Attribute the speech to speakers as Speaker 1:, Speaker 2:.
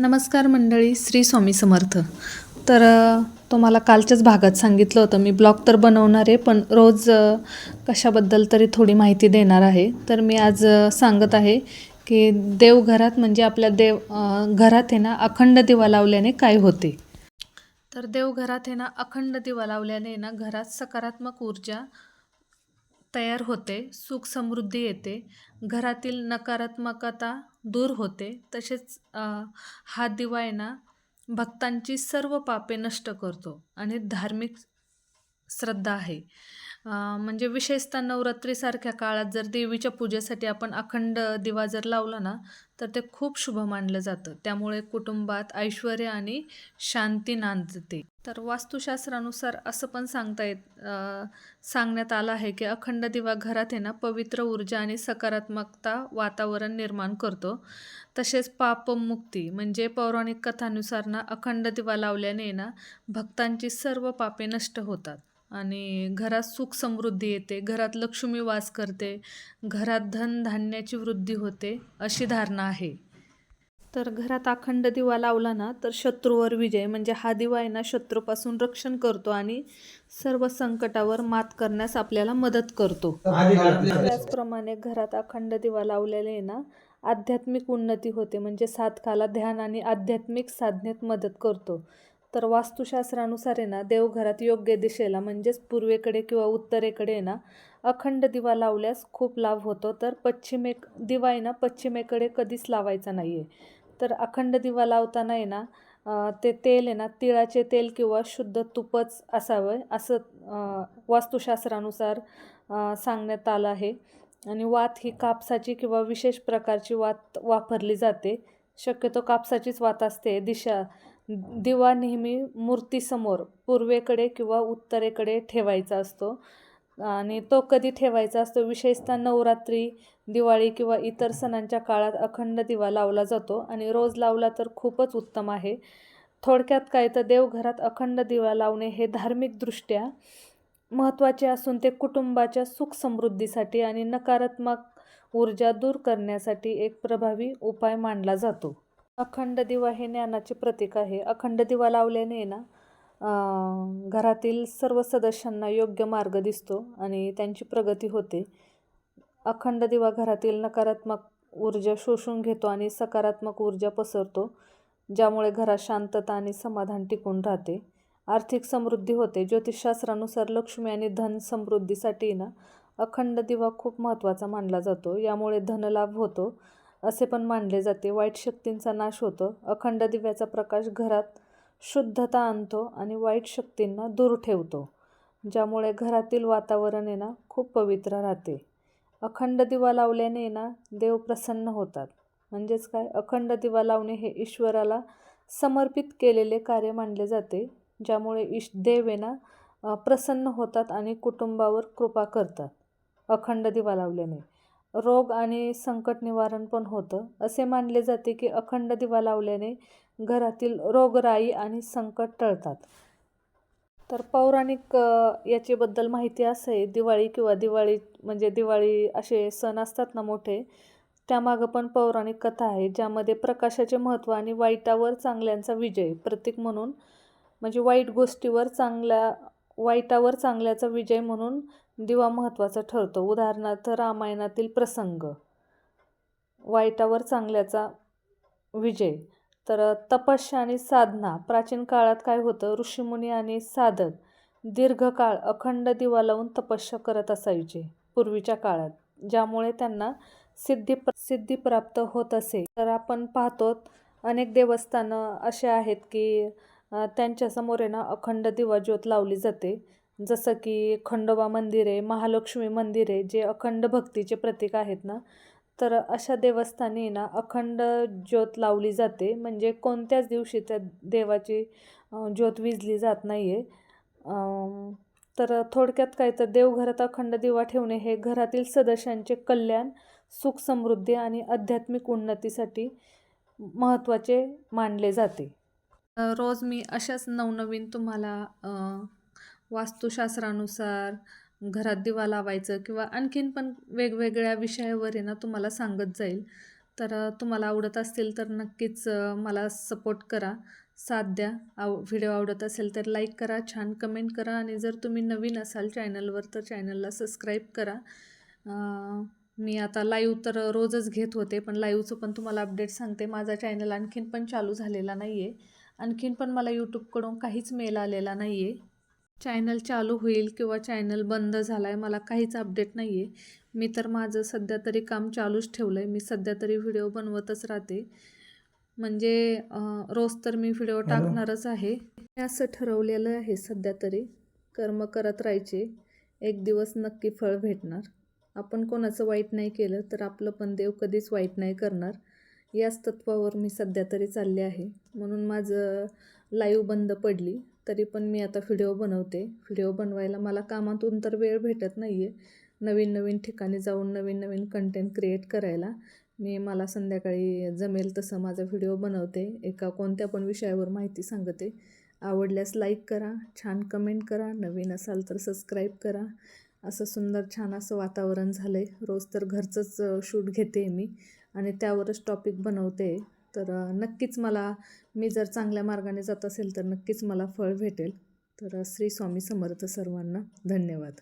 Speaker 1: नमस्कार मंडळी श्री स्वामी समर्थ. तर तुम्हाला कालच्याच भागात सांगितलं होतं मी ब्लॉग तर बनवणार आहे पण रोज कशाबद्दल तरी थोडी माहिती देणार आहे. तर मी आज सांगत आहे की देवघरात म्हणजे आपल्या देव घरात आहे ना अखंड दिवा लावल्याने काय होते? तर देवघरात आहे ना अखंड दिवा लावल्याने ना घरात सकारात्मक ऊर्जा तयार होते सुख समृद्धी येते घरातील नकारात्मकता दूर होते. तसेच हा दिवा आहे ना भक्तांची सर्व पापे नष्ट करतो आणि धार्मिक श्रद्धा आहे. म्हणजे विशेषतः नवरात्रीसारख्या काळात जर देवीच्या पूजेसाठी आपण अखंड दिवा जर लावला ना तर ते खूप शुभ मानलं जातं. त्यामुळे कुटुंबात ऐश्वर आणि शांती नांदते. तर वास्तुशास्त्रानुसार असं पण सांगता येत सांगण्यात आलं आहे की अखंड दिवा घरात आहे ना पवित्र ऊर्जा आणि सकारात्मकता वातावरण निर्माण करतो. तसेच पापमुक्ती म्हणजे पौराणिक कथानुसार ना अखंड दिवा लावल्याने ना भक्तांची सर्व पापे नष्ट होतात. आणि घरात सुख समृद्धी येते घरात लक्ष्मी वास करते घरात धन धान्याची वृद्धी होते अशी धारणा आहे. तर घरात अखंड दिवा लावला ना तर शत्रूवर विजय म्हणजे हा दिवा आहे ना शत्रूपासून रक्षण करतो आणि सर्व संकटावर मात करण्यास आपल्याला मदत करतो. त्याचप्रमाणे घरात अखंड दिवा लावलेले आहे ना आध्यात्मिक उन्नती होते म्हणजे साधकाला ध्यान आणि आध्यात्मिक साधनेत मदत करतो. तर वास्तुशास्त्रानुसार आहे ना देवघरात योग्य दिशेला म्हणजेच पूर्वेकडे किंवा उत्तरेकडे आहे ना अखंड दिवा लावल्यास खूप लाभ होतो. तर पश्चिमे दिवा आहे ना पश्चिमेकडे कधीच लावायचा नाही आहे तर अखंड दिवा लावताना आहे ना ते तेल आहे ना तिळाचे तेल किंवा शुद्ध तुपच असावं असं वास्तुशास्त्रानुसार सांगण्यात आलं आहे. आणि वात ही कापसाची किंवा विशेष प्रकारची वात वापरली जाते. शक्यतो कापसाचीच वात असते दिशा दिवा नेहमी मूर्तीसमोर पूर्वेकडे किंवा उत्तरेकडे ठेवायचा असतो. आणि तो कधी ठेवायचा असतो? विशेषतः नवरात्री दिवाळी किंवा इतर सणांच्या काळात अखंड दिवा लावला जातो आणि रोज लावला तर खूपच उत्तम आहे. थोडक्यात काय तर देवघरात अखंड दिवा लावणे हे धार्मिकदृष्ट्या महत्त्वाचे असून ते कुटुंबाच्या सुख समृद्धीसाठी आणि नकारात्मक ऊर्जा दूर करण्यासाठी एक प्रभावी उपाय मानला जातो. अखंड दिवा हे ज्ञानाचे प्रतीक आहे. अखंड दिवा लावल्याने ना घरातील सर्व सदस्यांना योग्य मार्ग दिसतो आणि त्यांची प्रगती होते. अखंड दिवा घरातील नकारात्मक ऊर्जा शोषून घेतो आणि सकारात्मक ऊर्जा पसरतो ज्यामुळे घरात शांतता आणि समाधान टिकून राहते. आर्थिक समृद्धी होते. ज्योतिषशास्त्रानुसार लक्ष्मी आणि धन समृद्धीसाठी ना अखंड दिवा खूप महत्त्वाचा मानला जातो. यामुळे धनलाभ होतो. असे पण मानले जाते. वाईट शक्तींचा नाश होतो. अखंड दिव्याचा प्रकाश घरात शुद्धता आणतो आणि वाईट शक्तींना दूर ठेवतो ज्यामुळे घरातील वातावरण आहे ना खूप पवित्र राहते. अखंड दिवा लावल्याने ना देव प्रसन्न होतात. म्हणजेच काय? अखंड दिवा लावणे हे ईश्वराला समर्पित केलेले कार्य मानले जाते ज्यामुळे ईश देव आहे ना प्रसन्न होतात आणि कुटुंबावर कृपा करतात. अखंड दिवा लावल्याने. रोग आणि संकट निवारण पण होतं. असे मानले जाते की अखंड दिवा लावल्याने घरातील रोगराई आणि संकट टळतात. तर पौराणिक अ, याच्याबद्दल माहिती असं आहे दिवाळी किंवा दिवाळी म्हणजे दिवाळी असे सण असतात ना मोठे त्यामागं पण पौराणिक कथा आहे ज्यामध्ये प्रकाशाचे महत्त्व आणि वाईटावर चांगल्यांचा विजय प्रतीक म्हणून म्हणजे वाईट गोष्टीवर चांगल्या वाईटावर चांगल्याचा विजय म्हणून दिवा महत्त्वाचा ठरतो. उदाहरणार्थ रामायणातील प्रसंग. वाईटावर चांगल्याचा विजय. तर तपस्या आणि साधना. प्राचीन काळात काय होतं? ऋषीमुनी आणि साधक दीर्घकाळ अखंड दिवा लावून तपस्या करत असायचे पूर्वीच्या काळात ज्यामुळे त्यांना सिद्धी सिद्धी प्राप्त होत असे. तर आपण पाहतो अनेक देवस्थानं असे आहेत की त्यांच्यासमोर आहे ना अखंड दिवा ज्योत लावली जाते. जसं की खंडोबा मंदिर आहे महालक्ष्मी मंदिर आहे जे अखंड भक्तीचे प्रतीक आहेत ना तर अशा देवस्थानी ना अखंड ज्योत लावली जाते. म्हणजे कोणत्याच दिवशी त्या देवाची ज्योत विजली जात नाही आहे तर थोडक्यात काय तर देवघरात अखंड दिवा ठेवणे हे घरातील सदस्यांचे कल्याण सुख समृद्धी आणि आध्यात्मिक उन्नतीसाठी महत्त्वाचे मानले जाते. रोज मी अशाच नवनवीन तुम्हाला वास्तुशास्त्रानुसार घरात दिवा लावायचं किंवा आणखीन पण वेगवेगळ्या विषयावर आहे ना तुम्हाला सांगत जाईल. तर तुम्हाला आवडत असतील तर नक्कीच मला सपोर्ट करा. साथ द्या. आव व्हिडिओ आवडत असेल तर लाईक करा छान कमेंट करा आणि जर तुम्ही नवीन असाल चॅनलवर तर चॅनलला सबस्क्राईब करा. मी आता लाईव्ह तर रोजच घेत होते पण लाईव्हचं पण तुम्हाला अपडेट सांगते. माझा चॅनल आणखीन पण चालू झालेला नाही आहे आणखीन पण मला यूट्यूबकडून काहीच मेल आलेला नाही आहे चॅनल चालू होईल किंवा चॅनल बंद झाला आहे मला काहीच अपडेट नाही आहे मी तर माझं सध्या तरी काम चालूच ठेवलं आहे मी सध्या तरी व्हिडिओ बनवतच राहते. म्हणजे रोज तर मी व्हिडिओ टाकणारच आहे. असं ठरवलेलं आहे सध्या तरी. कर्म करत राहायचे. एक दिवस नक्की फळ भेटणार. आपण कोणाचं वाईट नाही केलं तर आपलं पण देव कधीच वाईट नाही करणार. याच तत्वावर मी सध्या तरी चालले आहे. म्हणून माझं लाईव्ह बंद पडली. तरी पण मी आता व्हिडिओ बनवते. व्हिडिओ बनवायला मला कामातून तर वेळ भेटत नाही आहे नवीन नवीन ठिकाणी जाऊन नवीन नवीन कंटेंट क्रिएट करायला मी मला संध्याकाळी जमेल तसं माझा व्हिडिओ बनवते. एका कोणत्या पण विषयावर माहिती सांगते. आवडल्यास लाईक करा छान कमेंट करा नवीन असाल तर सबस्क्राईब करा. असं सुंदर छान असं वातावरण झालं आहे रोज तर घरचंच शूट घेते मी आणि त्यावरच टॉपिक बनवते. तर नक्कीच मला मी जर चांगल्या मार्गाने जात असेल तर नक्कीच मला फळ भेटेल. तर श्री स्वामी समर्थ सर्वांना धन्यवाद.